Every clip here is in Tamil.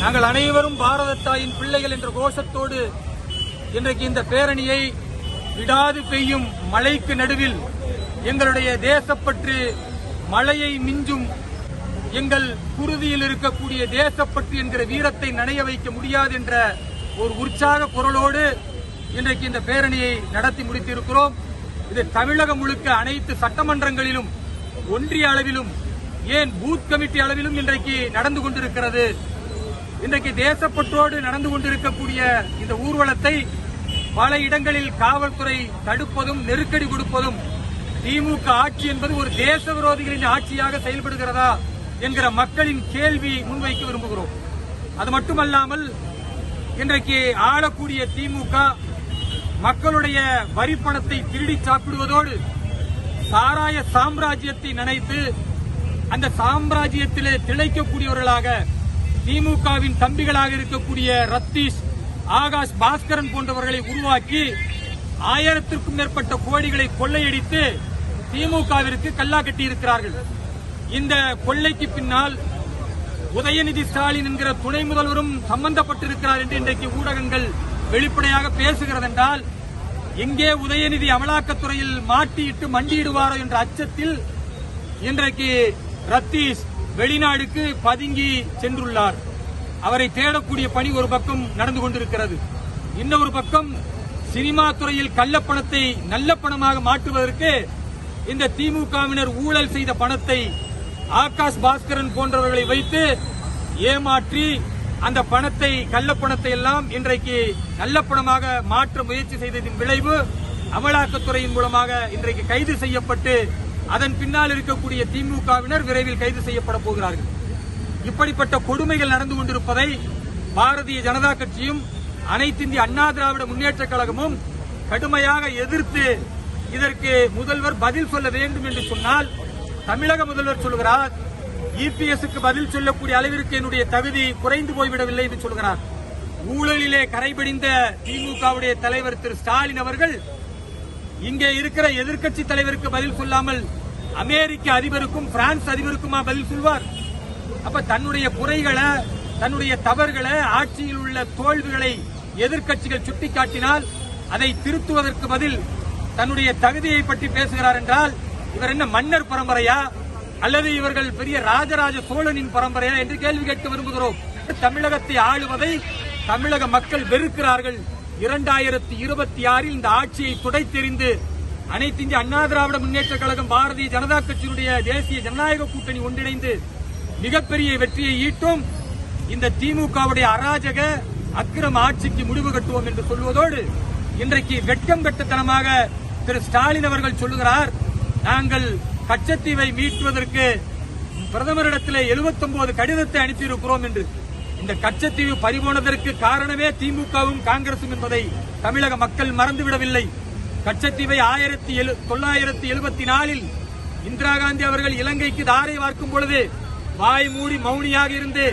நாங்கள் அனைவரும் பாரத தாயின் பிள்ளைகள் என்ற கோஷத்தோடு இன்றைக்கு இந்த பேரணியை விடாது பெய்யும் மழைக்கு நடுவில் எங்களுடைய தேசப்பற்று மழையை மிஞ்சும் எங்கள் குருதியில் இருக்கக்கூடிய தேசப்பற்று என்கிற வீரத்தை நனைய வைக்க முடியாது என்ற ஒரு உற்சாக குரலோடு இன்றைக்கு இந்த பேரணியை நடத்தி முடித்திருக்கிறோம். இது தமிழகம் முழுக்க அனைத்து சட்டமன்றங்களிலும் ஒன்றிய அளவிலும் ஏன் பூத் கமிட்டி அளவிலும் இன்றைக்கு நடந்து கொண்டிருக்கிறது. இன்றைக்கு தேசப்பற்றோடு நடந்து கொண்டிருக்கக்கூடிய இந்த ஊர்வலத்தை பல இடங்களில் காவல்துறை தடுப்பதும் நெருக்கடி கொடுப்பதும் திமுக ஆட்சி என்பது ஒரு தேச விரோதிகளின் ஆட்சியாக செயல்படுகிறதா என்கிற மக்களின் கேள்வி முன்வைக்க விரும்புகிறோம். அது மட்டுமல்லாமல் இன்றைக்கு ஆளக்கூடிய திமுக மக்களுடைய வரி பணத்தை திருடி சாப்பிடுவதோடு சாராய சாம்ராஜ்யத்தை நினைத்து அந்த சாம்ராஜ்யத்திலே திளைக்கக்கூடியவர்களாக திமுகவின் தம்பிகளாக இருக்கக்கூடிய ரத்தீஷ் ஆகாஷ் பாஸ்கரன் போன்றவர்களை உருவாக்கி ஆயிரத்திற்கும் மேற்பட்ட கோடிகளை கொள்ளையடித்து திமுகவிற்கு கல்லா கட்டியிருக்கிறார்கள். இந்த கொள்ளைக்கு பின்னால் உதயநிதி ஸ்டாலின் என்கிற துணை முதல்வரும் சம்பந்தப்பட்டிருக்கிறார் என்று இன்றைக்கு ஊடகங்கள் வெளிப்படையாக பேசுகிறது என்றால் எங்கே உதயநிதி அமலாக்கத்துறையில் மாட்டியிட்டு மண்டியிடுவாரோ என்ற அச்சத்தில் இன்றைக்கு ரத்தீஷ் வெளிநாடுக்கு பதுங்கி சென்றுள்ளார். அவரை தேடக்கூடிய பணி ஒரு பக்கம் நடந்து கொண்டிருக்கிறது. இன்னொரு பக்கம் சினிமா துறையில் கள்ளப்பணத்தை நல்ல பணமாக மாற்றுவதற்கு இந்த திமுகவினர் ஊழல் செய்த பணத்தை ஆகாஷ் பாஸ்கரன் போன்றவர்களை வைத்து ஏமாற்றி அந்த பணத்தை கள்ளப்பணத்தை எல்லாம் இன்றைக்கு நல்ல பணமாக மாற்ற முயற்சி செய்ததின் விளைவு அமலாக்கத்துறையின் மூலமாக இன்றைக்கு கைது செய்யப்பட்டு அதன் பின்னால் இருக்கக்கூடிய திமுகவினர் விரைவில் கைது செய்யப்பட போகிறார்கள். இப்படிப்பட்ட கொடுமைகள் நடந்து கொண்டிருப்பதை பாரதிய ஜனதா கட்சியும் அனைத்து இந்திய அண்ணா திராவிட முன்னேற்ற கழகமும் கடுமையாக எதிர்த்து இதற்கு முதல்வர் பதில் சொல்ல வேண்டும் என்று சொன்னால் தமிழக முதல்வர் சொல்கிறார் இபிஎஸ்க்கு பதில் சொல்லக்கூடிய அளவிற்கு என்னுடைய தகுதி குறைந்து போய்விடவில்லை என்று சொல்கிறார். ஊழலிலே கரைபிடிந்த திமுகவுடைய தலைவர் திரு ஸ்டாலின் அவர்கள் இங்கே இருக்கிற எதிர்க்கட்சி தலைவருக்கு பதில் சொல்லாமல் அமெரிக்க அதிபருக்கும் பிரான்ஸ் அதிபருக்குமா பதில் சொல்வார்? அப்ப தன்னுடைய குறைகளை தன்னுடைய தவறுகளை ஆட்சியில் உள்ள தோல்விகளை எதிர்க்கட்சிகள் சுட்டிக்காட்டினால் அதை திருத்துவதற்கு பதில் தன்னுடைய தகுதியை பற்றி பேசுகிறார் என்றால் இவர் என்ன மன்னர் பரம்பரையா? அல்லது இவர்கள் பெரிய ராஜராஜ சோழனின் பரம்பரையா என்று கேள்வி கேட்க விரும்புகிறோம். தமிழகத்தை ஆளுவதை தமிழக மக்கள் வெறுக்கிறார்கள். இரண்டாயிரத்தி இருபத்தி ஆறில் இந்த ஆட்சியை துடைத்தெறிந்து அனைத்து இந்திய அண்ணா திராவிட முன்னேற்ற கழகம் பாரதிய ஜனதா கட்சியினுடைய தேசிய ஜனநாயக கூட்டணி ஒன்றிணைந்து மிகப்பெரிய வெற்றியை ஈட்டும். இந்த திமுகவுடைய அராஜக அக்கிரம ஆட்சிக்கு முடிவு கட்டுவோம் என்று சொல்வதோடு இன்றைக்கு வெட்கம் கட்டுத்தனமாக திரு ஸ்டாலின் அவர்கள் சொல்லுகிறார் நாங்கள் கச்சத்தீவை மீட்டுவதற்கு பிரதமரிடத்தில் 79 கடிதத்தை அனுப்பியிருக்கிறோம் என்று. இந்த கச்சத்தீவு பறிபோனதற்கு காரணமே திமுகவும் காங்கிரசும் என்பதை தமிழக மக்கள் மறந்துவிடவில்லை. கச்சத்தீவை ஆயிரத்தி தொள்ளாயிரத்தி எழுபத்தி நாலில் இந்திரா காந்தி அவர்கள் இலங்கைக்கு தாரை வார்க்கும் பொழுது வாய் மூடி மௌனியாக இருந்து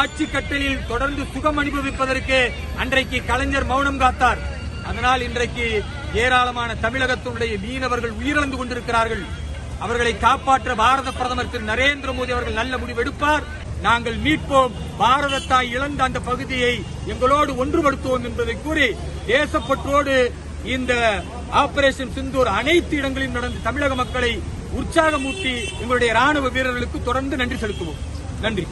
ஆட்சி கட்டலில் தொடர்ந்து சுகம் அனுபவிப்பதற்கு அன்றைக்கு கலைஞர் மௌனம் காத்தார். அதனால் இன்றைக்கு ஏராளமான தமிழகத்தினுடைய மீனவர்கள் உயிரிழந்து கொண்டிருக்கிறார்கள். அவர்களை காப்பாற்ற பாரத பிரதமர் திரு நரேந்திர மோடி அவர்கள் நல்ல முடிவெடுப்பார் நாங்கள் மீட்போம். பாரதத்தாய் இழந்த அந்த பகுதியை எங்களோடு ஒன்றுபடுத்துவோம் என்பதை கூறி தேசப்பற்றோடு இந்த ஆபரேஷன் சிந்தூர் அனைத்து இடங்களிலும் நடந்த தமிழக மக்களை உற்சாகமூட்டி எங்களுடைய ராணுவ வீரர்களுக்கு தொடர்ந்து நன்றி செலுத்துவோம். நன்றி.